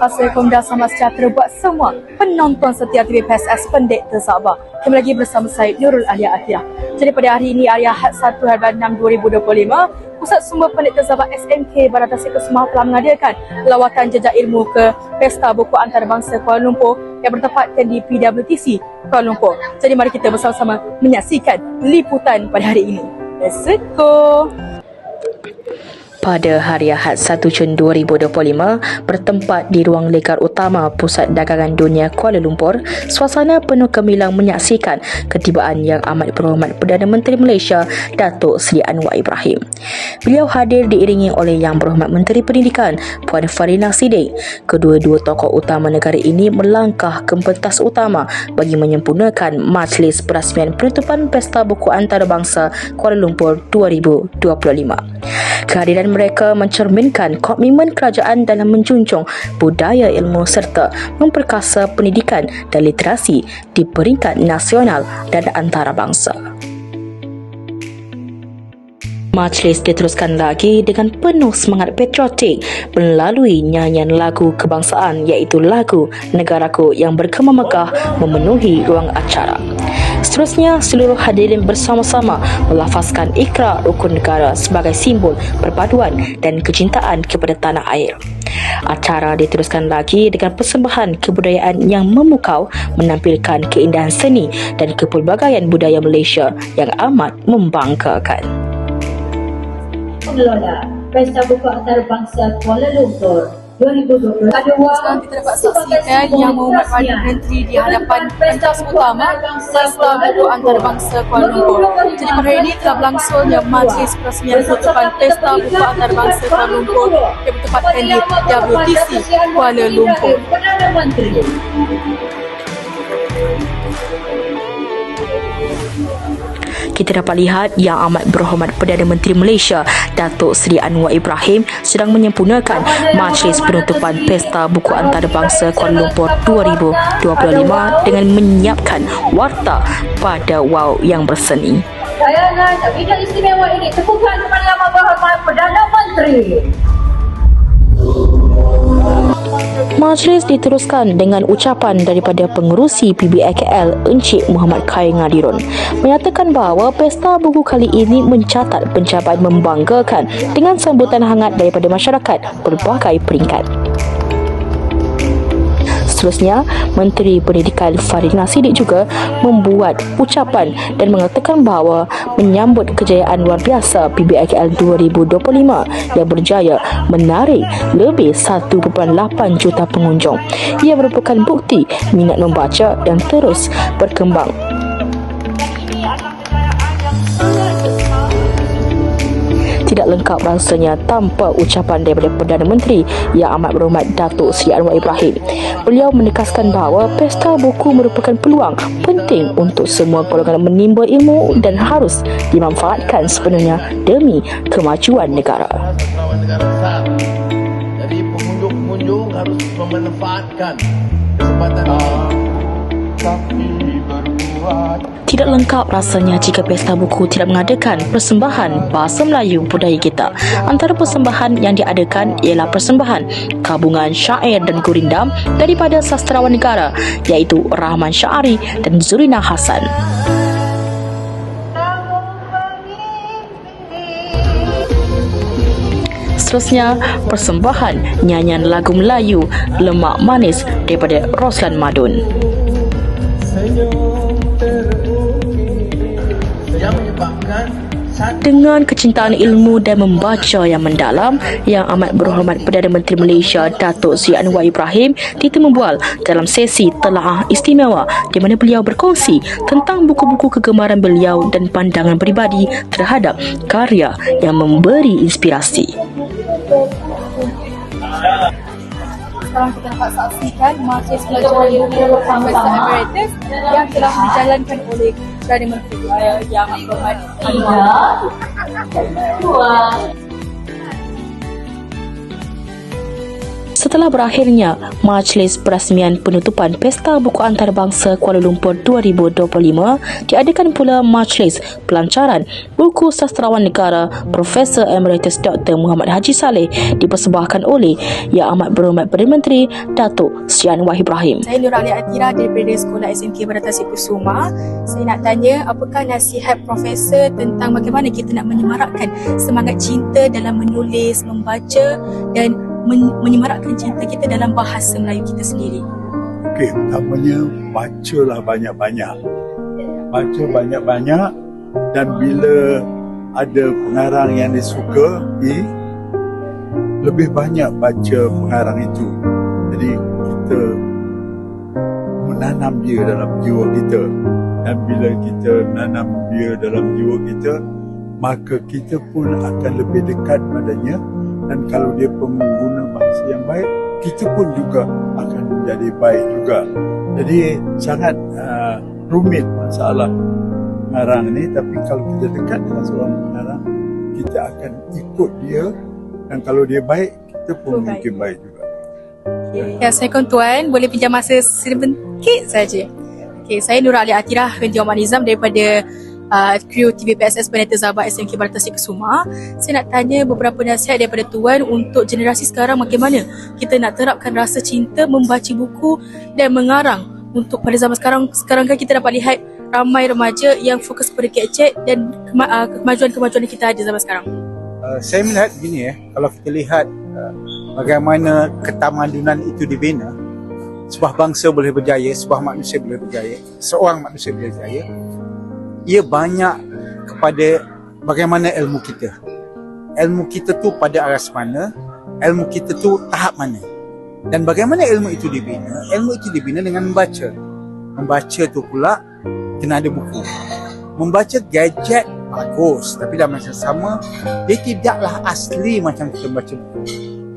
khas Komda Sama Sejahtera buat semua penonton setia TV PSS Pendek Tersabar. Kembali lagi bersama saya Nurul Alia Akhirah. Jadi pada hari ini hari Ahad 1 Harian 6 2025, Pusat Sumber Pendek Tersabar SMK Barat Tasik Kesemah telah mengadakan lawatan jejak ilmu ke Pesta Buku Antarabangsa Kuala Lumpur yang bertempatkan di PWTC Kuala Lumpur. Jadi mari kita bersama-sama menyaksikan liputan pada hari ini. Let's go! Pada hari Ahad 1 Jun 2025 bertempat di ruang lekar utama Pusat Dagangan Dunia Kuala Lumpur, suasana penuh gemilang menyaksikan ketibaan yang amat berhormat Perdana Menteri Malaysia Datuk Seri Anwar Ibrahim. Beliau hadir diiringi oleh Yang Berhormat Menteri Pendidikan Puan Farina Siddiq. Kedua-dua tokoh utama negara ini melangkah ke pentas utama bagi menyempurnakan Majlis Perasmian Penutupan Pesta Buku Antarabangsa Kuala Lumpur 2025. Kehadiran mereka mencerminkan komitmen kerajaan dalam menjunjung budaya ilmu serta memperkasa pendidikan dan literasi di peringkat nasional dan antarabangsa. Majlis diteruskan lagi dengan penuh semangat patriotik melalui nyanyian lagu kebangsaan iaitu lagu Negaraku yang berkemah megah memenuhi ruang acara. Seterusnya, seluruh hadirin bersama-sama melafazkan ikrar rukun negara sebagai simbol perpaduan dan kecintaan kepada tanah air. Acara diteruskan lagi dengan persembahan kebudayaan yang memukau menampilkan keindahan seni dan kepelbagaian budaya Malaysia yang amat membanggakan pengelola Pesta Buku Antarabangsa Kuala Lumpur 2020 ada wang Sekarang kita dapat saksikan yang mengumat Perdana Menteri di hadapan pentas utama Pesta Buku Antarabangsa Kuala Lumpur. Jadi pada hari ini telah berlangsung yang Majlis Perasmian Penutupan Pesta Buku Antarabangsa Kuala Lumpur yang bertempatkan di WTC Kuala Lumpur. Perdana Menteri kita dapat lihat yang amat berhormat Perdana Menteri Malaysia Datuk Seri Anwar Ibrahim sedang menyempurnakan Majlis Penutupan Pesta Buku Antarabangsa Kuala Lumpur 2025 dengan menyiapkan warta pada wow yang berseni. Tayangan bidang istimewa ini tepukan kepada Yang Berhormat Perdana Menteri Majlis diteruskan dengan ucapan daripada pengerusi PBIKL Encik Muhammad Khai Ngadirun menyatakan bahawa pesta buku kali ini mencatat pencapaian membanggakan dengan sambutan hangat daripada masyarakat berbagai peringkat. Seterusnya, Menteri Pendidikan Farina Sidik juga membuat ucapan dan mengatakan bahawa menyambut kejayaan luar biasa PBIKL 2025 yang berjaya menarik lebih 1.8 juta pengunjung. Ia merupakan bukti minat membaca yang terus berkembang. Tidak lengkap rasanya tanpa ucapan daripada Perdana Menteri yang amat berhormat Datuk Seri Anwar Ibrahim. Beliau menegaskan bahawa pesta buku merupakan peluang penting untuk semua golongan menimba ilmu dan harus dimanfaatkan sepenuhnya demi kemajuan negara. Jadi pengunjung-pengunjung harus memanfaatkan kesempatan ini. Tapi berbuat tidak lengkap rasanya jika pesta buku tidak mengadakan persembahan bahasa Melayu budaya kita. Antara persembahan yang diadakan ialah persembahan gabungan syair dan gurindam daripada sastrawan negara iaitu Rahman Syari dan Zurina Hasan. Seterusnya, persembahan nyanyian lagu Melayu Lemak Manis daripada Roslan Madun. yang Dengan kecintaan ilmu dan membaca yang mendalam, yang amat berhormat Perdana Menteri Malaysia Datuk Seri Anwar Ibrahim Tita membual dalam sesi telaah istimewa di mana beliau berkongsi tentang buku-buku kegemaran beliau dan pandangan peribadi terhadap karya yang memberi inspirasi. Sekarang kita dapat saksikan Majlis Pelajaran Buku Pesta Emeritus yang telah dijalankan oleh Perdana Menteri yang berhormat Anwar. Setelah berakhirnya majlis perasmian penutupan Pesta Buku Antarabangsa Kuala Lumpur 2025, diadakan pula majlis pelancaran buku sastrawan negara Profesor Emeritus Dr. Muhammad Haji Saleh dipersembahkan oleh Yang Amat Berhormat Perdana Menteri Datuk Sri Anwar Ibrahim. Saya Nur Ali Atira daripada Sekolah SMK Beratasi Kusuma. Saya nak tanya apakah nasihat Profesor tentang bagaimana kita nak menyemarakkan semangat cinta dalam menulis, membaca dan men- menyemarakkan cinta kita dalam bahasa Melayu kita sendiri. Okey, pertamanya bacalah banyak-banyak. Baca banyak-banyak dan bila ada pengarang yang disuka, eh, lebih banyak baca pengarang itu. Jadi kita menanam dia dalam jiwa kita. Dan bila kita menanam dia dalam jiwa kita, maka kita pun akan lebih dekat padanya. Dan kalau dia pengguna bahasa yang baik, kita pun juga akan menjadi baik juga. Jadi sangat uh, rumit masalah pengarang ni tapi kalau kita dekat dengan seorang pengarang kita akan ikut dia dan kalau dia baik kita pun Oh, baik. mungkin baik juga. Ya, Assalamualaikum Tuan. Boleh pinjam masa sedikit saja? Okay, saya Nur Ali Atirah binti Omar Nizam daripada uh, kru TV PSS Pendeta Zabat SMK Baratasi Kesuma. Saya nak tanya beberapa nasihat daripada Tuan untuk generasi sekarang bagaimana kita nak terapkan rasa cinta membaca buku dan mengarang untuk pada zaman sekarang. Sekarang kan kita dapat lihat ramai remaja yang fokus pada gadget dan kema- uh, kemajuan-kemajuan yang kita ada zaman sekarang. Uh, saya melihat begini ya, kalau kita lihat uh, bagaimana ketamadunan itu dibina, sebuah bangsa boleh berjaya, sebuah manusia boleh berjaya, seorang manusia boleh berjaya, ia banyak kepada bagaimana ilmu kita. Ilmu kita tu pada aras mana, ilmu kita tu tahap mana. Dan bagaimana ilmu itu dibina? Ilmu itu dibina dengan membaca. Membaca tu pula kena ada buku. Membaca gadget bagus tapi dalam masa sama dia tidaklah asli macam kita baca buku.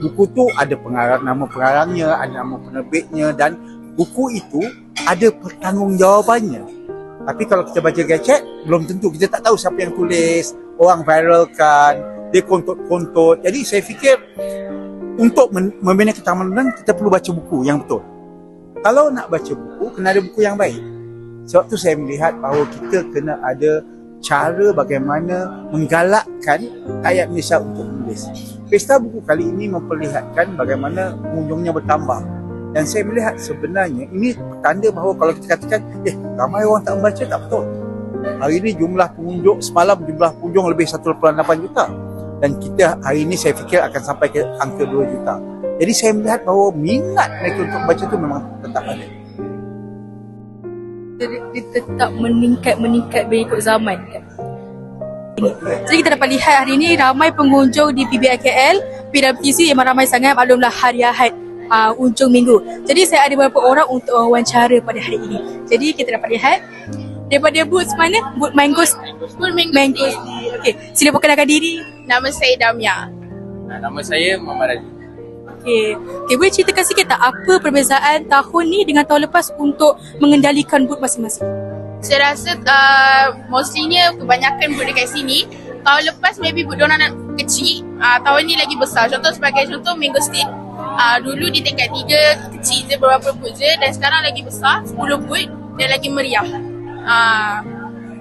Buku tu ada pengarang nama pengarangnya, ada nama penerbitnya dan buku itu ada pertanggungjawabannya. Tapi kalau kita baca gadget belum tentu kita tak tahu siapa yang tulis, orang viralkan, dia kontut-kontut. Jadi saya fikir untuk membina ketamadunan kita perlu baca buku yang betul. Kalau nak baca buku kena ada buku yang baik. Sebab tu saya melihat bahawa kita kena ada cara bagaimana menggalakkan rakyat Malaysia untuk menulis. Pesta buku kali ini memperlihatkan bagaimana pengunjungnya bertambah. Dan saya melihat sebenarnya ini tanda bahawa kalau kita katakan, eh ramai orang tak membaca, tak betul. Hari ini jumlah pengunjung, semalam jumlah pengunjung lebih 1.8 juta. Dan kita hari ini saya fikir akan sampai ke angka 2 juta. Jadi saya melihat bahawa minat mereka untuk membaca itu memang tetap ada. dia, dia tetap meningkat meningkat mengikut zaman. Jadi kita dapat lihat hari ini ramai pengunjung di PBIKL, PWTC memang ramai sangat maklumlah hari Ahad uh, ujung minggu. Jadi saya ada beberapa orang untuk wawancara pada hari ini. Jadi kita dapat lihat daripada booth mana? Booth Mangoes. Full minggu. Mangoes. Okey, sila perkenalkan diri. Nama saya Damia. Nama saya Muhammad Razi. Okey. Okey, boleh ceritakan sikit tak apa perbezaan tahun ni dengan tahun lepas untuk mengendalikan booth masing-masing? Saya rasa uh, mostlynya kebanyakan buat dekat sini. Tahun lepas maybe diorang nak kecil. Uh, tahun ni lagi besar. Contoh sebagai contoh Mango Stick. Uh, dulu di tingkat tiga kecil je beberapa booth je dan sekarang lagi besar 10 booth dan lagi meriah. Uh,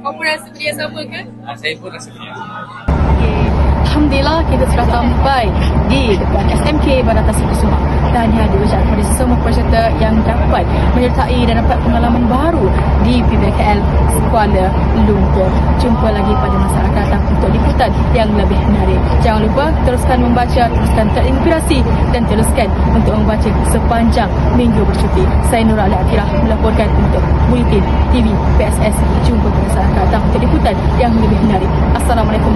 kau pun rasa benda yang sama ke? Ah, saya pun rasa. Okay. Alhamdulillah kita sudah sampai di depan SMK Baratasi Kusuma. Tahniah diucapkan kepada semua peserta yang dapat menyertai dan dapat pengalaman baru di PBKL Kuala Lumpur. Jumpa lagi pada masa akan datang untuk liputan yang lebih menarik. Jangan lupa teruskan membaca, teruskan terinspirasi dan teruskan untuk membaca sepanjang minggu bercuti. Saya Nur Ali Atirah melaporkan untuk Buletin TV PSS. Jumpa pada masa akan datang untuk liputan yang lebih menarik. Assalamualaikum.